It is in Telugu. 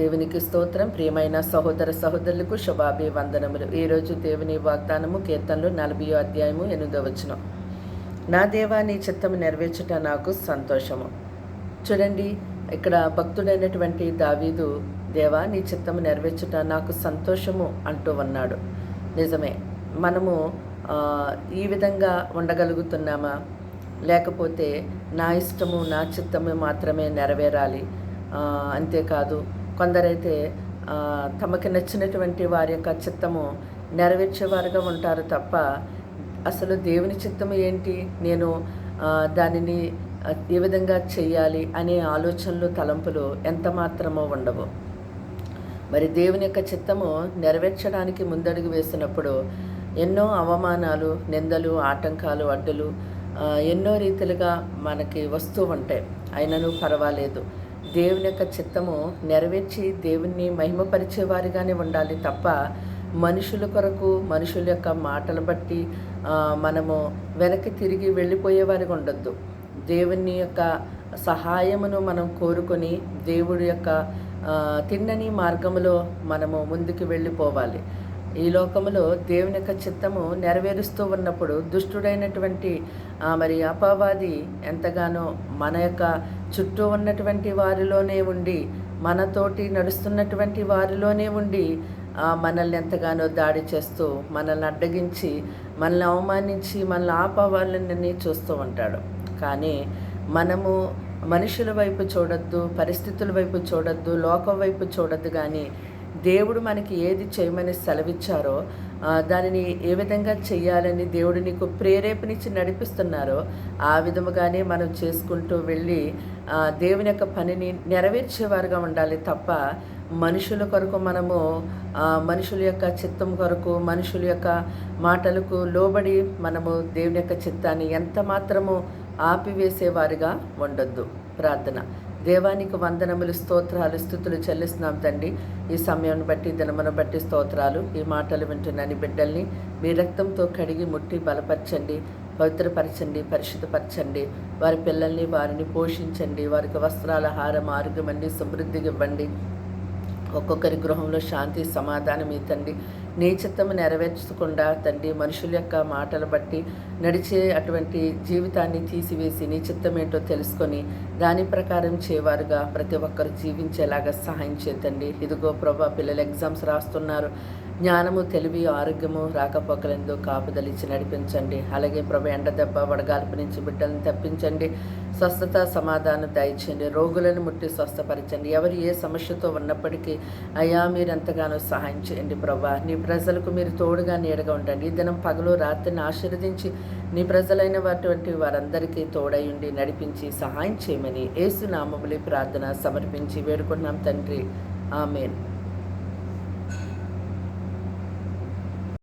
దేవునికి స్తోత్రం. ప్రియమైన సహోదర సహోదరులకు శుభాభి వందనములు ఈరోజు దేవుని వాగ్దానము కీర్తనలు నలభై అధ్యాయము ఎనిమిదో వచ్చిన నా దేవా నీ చిత్తము నెరవేర్చుట నాకు సంతోషము. చూడండి ఇక్కడ భక్తుడైనటువంటి దావీదు దేవా నీ చిత్తము నెరవేర్చుట నాకు సంతోషము అంటూ ఉన్నాడు. నిజమే మనము ఈ విధంగా ఉండగలుగుతున్నామా? లేకపోతే నా ఇష్టము నా చిత్తము మాత్రమే నెరవేరాలి? అంతేకాదు కొందరైతే తమకి నచ్చినటువంటి వారి యొక్క చిత్తము నెరవేర్చేవారుగా ఉంటారు తప్ప అసలు దేవుని చిత్తము ఏంటి? నేను దానిని ఏ విధంగా చేయాలి అనే ఆలోచనలు తలంపులు ఎంత మాత్రమో ఉండవు. మరి దేవుని యొక్క చిత్తము నెరవేర్చడానికి ముందడుగు వేసినప్పుడు ఎన్నో అవమానాలు నిందలు ఆటంకాలు అడ్డులు ఎన్నో రీతిలుగా మనకి వస్తూ ఉంటాయి. అయినను పర్వాలేదు. దేవుని యొక్క చిత్తము నెరవేర్చి దేవుణ్ణి మహిమపరిచేవారిగానే ఉండాలి తప్ప మనుషుల కొరకు మనుషుల యొక్క మాటలు బట్టి మనము వెనక్కి తిరిగి వెళ్ళిపోయేవారిగా ఉండొద్దు. దేవుని యొక్క సహాయమును మనం కోరుకొని దేవుడి యొక్క తిన్నని మార్గములో మనము ముందుకు వెళ్ళిపోవాలి. ఈ లోకములో దేవుని యొక్క చిత్తము నెరవేరుస్తూ ఉన్నప్పుడు దుష్టుడైనటువంటి ఆ, మరి అపవాది ఎంతగానో మన యొక్క చుట్టూ ఉన్నటువంటి వారిలోనే ఉండి మనతోటి నడుస్తున్నటువంటి వారిలోనే ఉండి మనల్ని ఎంతగానో దాడి చేస్తూ మనల్ని అడ్డగించి మనల్ని అవమానించి మనల్ని ఆపవాలని చూస్తూ ఉంటాడు. కానీ మనము మనుషుల వైపు చూడొద్దు పరిస్థితుల వైపు చూడొద్దు లోకం వైపు చూడొద్దు కానీ దేవుడు మనకి ఏది చేయమని సెలవిచ్చారో దానిని ఏ విధంగా చేయాలని దేవుడు నీకు ప్రేరేపణించి నడిపిస్తున్నారో ఆ విధముగానే మనం చేసుకుంటూ వెళ్ళి దేవుని యొక్క పనిని నెరవేర్చేవారుగా ఉండాలి తప్ప మనుషుల కొరకు మనము మనుషుల యొక్క చిత్తం కొరకు మనుషుల యొక్క మాటలకు లోబడి మనము దేవుని యొక్క చిత్తాన్ని ఎంత మాత్రము ఆపివేసేవారిగా ఉండొద్దు. ప్రార్థన. దేవానికి వందనములు స్తోత్రాలు స్థుతులు చెల్లిస్తున్నాం తండ్రి. ఈ సమయాన్ని బట్టి దినమును బట్టి స్తోత్రాలు. ఈ మాటలు వింటున్నాను బిడ్డల్ని మీ రక్తంతో కడిగి ముట్టి బలపరచండి పవిత్రపరచండి పరిశుద్ధపరచండి. వారి పిల్లల్ని వారిని పోషించండి. వారికి వస్త్రాల హారం ఆరోగ్యమండి సమృద్ధిగా ఇవ్వండి. ఒక్కొక్కరి గృహంలో శాంతి సమాధానం ఇతండి నీ చిత్తము నెరవేర్చకుండా తండ్రి మనుషుల యొక్క మాటలు బట్టి నడిచే అటువంటి జీవితాన్ని తీసివేసి నీ చిత్తం ఏంటో తెలుసుకొని దాని ప్రకారం చేయవారుగా ప్రతి ఒక్కరు జీవించేలాగా సహాయం చేతండి ఇదిగో ప్రభా పిల్లలు ఎగ్జామ్స్ రాస్తున్నారు. జ్ఞానము తెలివి ఆరోగ్యము రాకపోకలందు కాపుదలిచ్చి నడిపించండి. అలాగే ప్రభు ఎండ దెబ్బ వడగాల్పు నుంచి బిడ్డలను తప్పించండి. స్వస్థత సమాధానం దయచేయండి. రోగులను ముట్టి స్వస్థపరచండి. ఎవరు ఏ సమస్యతో ఉన్నప్పటికీ అయ్యా మీరు ఎంతగానో సహాయం చేయండి ప్రభా. నీ ప్రజలకు మీరు తోడుగా నీడగా ఉండండి. ఈ దినం పగలు రాత్రిని ఆశీర్వదించి నీ ప్రజలైన వాటి వారందరికీ తోడయుండి నడిపించి సహాయం చేయమని ఏసునామములి ప్రార్థన సమర్పించి వేడుకున్నాం తండ్రి. ఆమెన్.